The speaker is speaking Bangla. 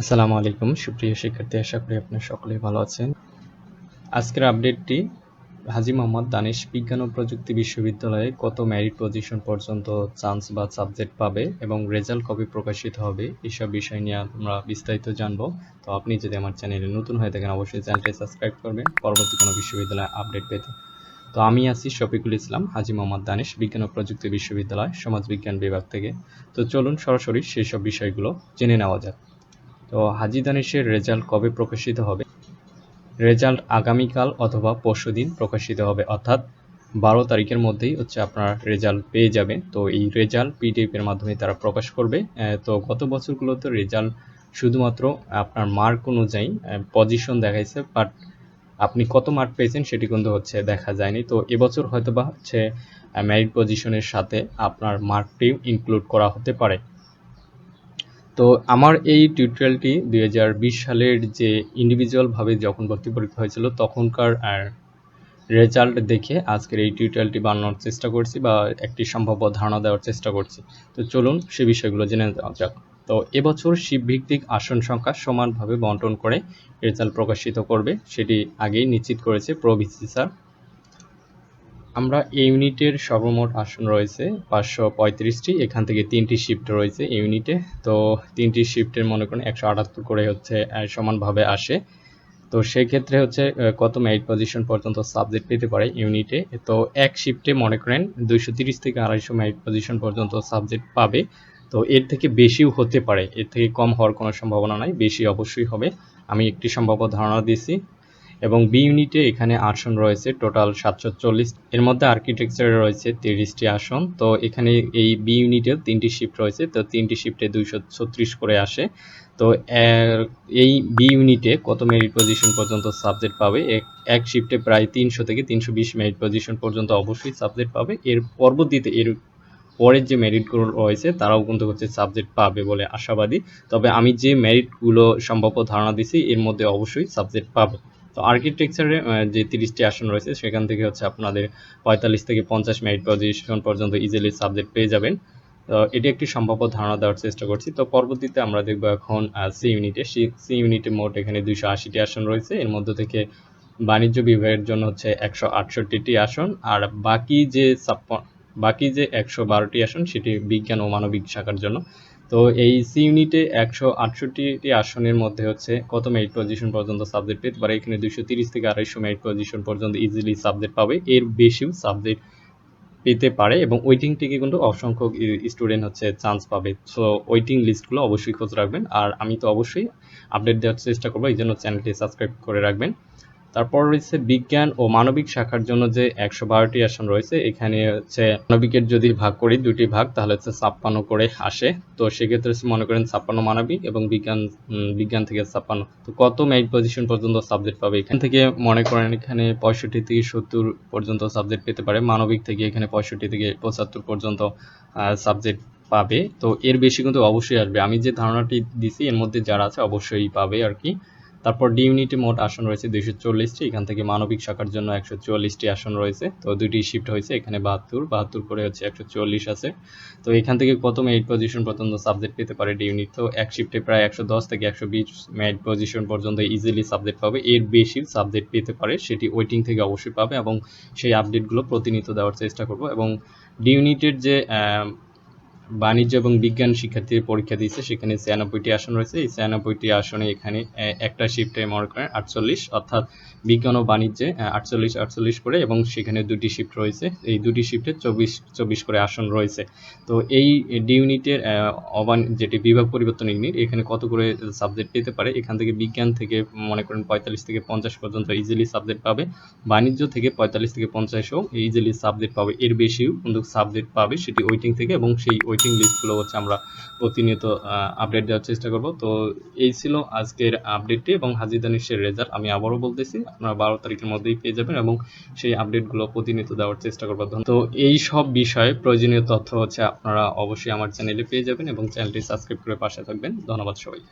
আসসালামু আলাইকুম। সুপ্রিয় শিক্ষার্থী, আশা করি আপনারা সকলেই ভালো আছেন। আজকের আপডেটটি, হাজী মোহাম্মদ দানিশ বিজ্ঞান ও প্রযুক্তি বিশ্ববিদ্যালয়ে কত মেরিট পজিশন পর্যন্ত চান্স বা সাবজেক্ট পাবে এবং রেজাল্ট কবে প্রকাশিত হবে, এসব বিষয় নিয়ে আমরা বিস্তারিত জানব। তো আপনি যদি আমার চ্যানেলে নতুন হয়ে থাকেন, অবশ্যই চ্যানেলটি সাবস্ক্রাইব করবেন, পরবর্তী কোনো বিশ্ববিদ্যালয়ে আপডেট পেতে। তো আমি আছি শফিকুল ইসলাম, হাজী মোহাম্মদ দানিশ বিজ্ঞান ও প্রযুক্তি বিশ্ববিদ্যালয় সমাজবিজ্ঞান বিভাগ থেকে। তো চলুন সরাসরি সেই সব বিষয়গুলো জেনে নেওয়া যাক। তো হাজি দানিশের রেজাল্ট কবে প্রকাশিত হবে? রেজাল্ট আগামীকাল অথবা পরশু দিন প্রকাশিত হবে। অর্থাৎ বারো তারিখের মধ্যেই হচ্ছে আপনার রেজাল্ট পেয়ে যাবেন তো এই রেজাল্ট পিডিএফের মাধ্যমে তারা প্রকাশ করবে। তো গত বছরগুলোতে রেজাল্ট শুধুমাত্র আপনার মার্ক অনুযায়ী পজিশন দেখাইছে বাট আপনি কত মার্ক পেয়েছেন সেটি কিন্তু হচ্ছে দেখা যায়নি। তো এবছর হয়তো বা হচ্ছে মেরিট পজিশনের সাথে আপনার মার্কটিও ইনক্লুড করা হতে পারে। তো আমার এই টিউটোরিয়ালটি দুই হাজার বিশ সালের যে ইন্ডিভিজুয়ালভাবে যখন ভর্তি পরীক্ষা হয়েছিল তখনকার, আর রেজাল্ট দেখে আজকের এই টিউটোরিয়ালটি বানানোর চেষ্টা করছি বা একটি সম্ভাব্য ধারণা দেওয়ার চেষ্টা করছি। তো চলুন সে বিষয়গুলো জেনে নেওয়া যাক। তো এবছর শিবভিত্তিক আসন সংখ্যা সমানভাবে বন্টন করে রেজাল্ট প্রকাশিত করবে, সেটি আগেই নিশ্চিত করেছে প্রভিসি স্যার। আমরা ইউনিটের সর্বমোট আসন রয়েছে পাঁচশো পঁয়ত্রিশটি, এখান থেকে তিনটি শিফট রয়েছে ইউনিটে। তো তিনটি শিফটের মনে করেন একশো আটাত্তর করে হচ্ছে সমানভাবে আসে। তো সেই ক্ষেত্রে হচ্ছে কত মেরিট পজিশন পর্যন্ত সাবজেক্ট পেতে পারে ইউনিটে? তো এক শিফটে মনে করেন দুইশো তিরিশ থেকে আড়াইশো মেরিট পজিশন পর্যন্ত সাবজেক্ট পাবে। তো এর থেকে বেশিও হতে পারে, এর থেকে কম হওয়ার কোনো সম্ভাবনা নাই, বেশি অবশ্যই হবে। আমি একটি সম্ভাব্য ধারণা দিয়েছি এবং বি ইউনিটে এখানে আসন রয়েছে টোটাল সাতশো চল্লিশ। এর মধ্যে আর্কিটেকচারে রয়েছে তিরিশটি আসন। তো এখানে এই বি ইউনিটেও তিনটি শিফট রয়েছে। তো তিনটি শিফটে দুইশো ছত্রিশ করে আসে। তো এই বি ইউনিটে কত মেরিট পজিশন পর্যন্ত সাবজেক্ট পাবে? এক শিফটে প্রায় তিনশো থেকে তিনশো বিশ মেরিট পজিশন পর্যন্ত অবশ্যই সাবজেক্ট পাবে। এর পরবর্তীতে এর পরের যে মেরিটগুলো রয়েছে, তারাও কিন্তু হচ্ছে সাবজেক্ট পাবে বলে আশাবাদী। তবে আমি যে মেরিটগুলো সম্ভাব্য ধারণা দিছি, এর মধ্যে অবশ্যই সাবজেক্ট পাবে। তো আর্কিটেকচারে যে তিরিশটি আসন রয়েছে, সেখান থেকে হচ্ছে আপনাদের পঁয়তাল্লিশ থেকে পঞ্চাশ মেরিট পজিশন পর্যন্ত ইজিলি সাবজেক্ট পেয়ে যাবেন। তো এটি একটি সম্ভাব্য ধারণা দেওয়ার চেষ্টা করছি। তো পরবর্তীতে আমরা দেখব এখন সি ইউনিটে সি ইউনিটে মোট এখানে দুইশো আশিটি আসন রয়েছে। এর মধ্যে থেকে বাণিজ্য বিভাগের জন্য হচ্ছে একশো আটষট্টিটি আসন। আর বাকি যে বাকি যে একশো বারোটি আসন, সেটি বিজ্ঞান ও মানবিক শাখার জন্য। তো এই সি ইউনিটে একশো আটষট্টিটি আসনের মধ্যে হচ্ছে কত মেরিট পজিশন পর্যন্ত সাবজেক্ট পেতে পারে? এখানে দুশো তিরিশ থেকে আড়াইশো মেরিট পজিশন পর্যন্ত ইজিলি সাবজেক্ট পাবে। এর বেশিও সাবজেক্ট পেতে পারে এবং ওয়েটিং থেকে কিন্তু অসংখ্য স্টুডেন্ট হচ্ছে চান্স পাবে। সো ওয়েটিং লিস্টগুলো অবশ্যই খোঁজ রাখবেন। আর আমি তো অবশ্যই আপডেট দেওয়ার চেষ্টা করব। এই জন্য চ্যানেলটি সাবস্ক্রাইব করে রাখবেন। তারপর রয়েছে বিজ্ঞান ও মানবিক শাখার জন্য যে একশো বারোটি আসন রয়েছে, এখানে হচ্ছে মানবিকের যদি ভাগ করি দুটি ভাগ, তাহলে হচ্ছে ছাপ্পান্ন করে আসে। তো সেক্ষেত্রে মনে করেন ছাপ্পান্ন মানবিক এবং বিজ্ঞান বিজ্ঞান থেকে ছাপ্পান্ন। তো কত মেরিট পজিশন পর্যন্ত সাবজেক্ট পাবে এখান? থেকে মনে করেন এখানে পঁয়ষট্টি থেকে সত্তর পর্যন্ত সাবজেক্ট পেতে পারে। মানবিক থেকে এখানে পঁয়ষট্টি থেকে পঁচাত্তর পর্যন্ত সাবজেক্ট পাবে। তো এর বেশি কিন্তু অবশ্যই আসবে। আমি যে ধারণাটি দিছি, এর মধ্যে যারা আছে অবশ্যই পাবে আর কি। তারপর ডি ইউনিটে মোট আসন রয়েছে দুইশো চল্লিশটি, এখান থেকে মানবিক শাখার জন্য একশো চুয়াল্লিশটি আসন রয়েছে। তো দুইটি শিফট হয়েছে, এখানে বাহাত্তর বাহাত্তর করে হচ্ছে একশো চুয়াল্লিশ আছে। তো এখান থেকে কত মেরিট পজিশন পর্যন্ত সাবজেক্ট পেতে পারে ডি ইউনিট তো এক শিফটে প্রায় একশো দশ থেকে একশো বিশ মেরিট পজিশন পর্যন্ত ইজিলি সাবজেক্ট পাবে। এর বেশি সাবজেক্ট পেতে পারে, সেটি ওয়েটিং থেকে অবশ্যই পাবে এবং সেই আপডেটগুলো প্রতিনিয়ত দেওয়ার চেষ্টা করব। এবং ডি ইউনিটের যে বাণিজ্য এবং বিজ্ঞান শিক্ষার্থীর পরীক্ষা দিয়েছে। সেখানে ছিয়ানব্বইটি আসন রয়েছে। এই ছিয়ানব্বইটি আসনে এখানে একটা শিফটে মনে করেন আটচল্লিশ। অর্থাৎ বিজ্ঞান ও বাণিজ্যে আটচল্লিশ আটচল্লিশ করে এবং সেখানে দুটি শিফট রয়েছে। এই দুটি শিফটে চব্বিশ চব্বিশ করে আসন রয়েছে। তো এই ডি ইউনিটের অবান যেটি বিভাগ পরিবর্তন ইউনিট এখানে কত করে সাবজেক্ট পেতে পারে? এখান থেকে বিজ্ঞান থেকে মনে করেন পঁয়তাল্লিশ থেকে পঞ্চাশ পর্যন্ত ইজিলি সাবজেক্ট পাবে। বাণিজ্য থেকে পঁয়তাল্লিশ থেকে পঞ্চাশও ইজিলি সাবজেক্ট পাবে। এর বেশিও কিন্তু সাবজেক্ট পাবে সেটি ওয়েটিং থেকে এবং সেই ওয়েটিং লিস্টগুলো হচ্ছে আমরা প্রতিনিয়ত আপডেট দেওয়ার চেষ্টা করব। তো এই ছিল আজকের আপডেটটি এবং হাজির দানিশের রেজাল্ট আমি আবারও বলতেছি, আপনারা বারো তারিখের মধ্যেই পেয়ে যাবেন এবং সেই আপডেটগুলো প্রতিনিয়ত দেওয়ার চেষ্টা করব। তো এই সব বিষয়ে প্রয়োজনীয় তথ্য হচ্ছে আপনারা অবশ্যই আমার চ্যানেলে পেয়ে যাবেন এবং চ্যানেলটি সাবস্ক্রাইব করে পাশে থাকবেন। ধন্যবাদ সবাই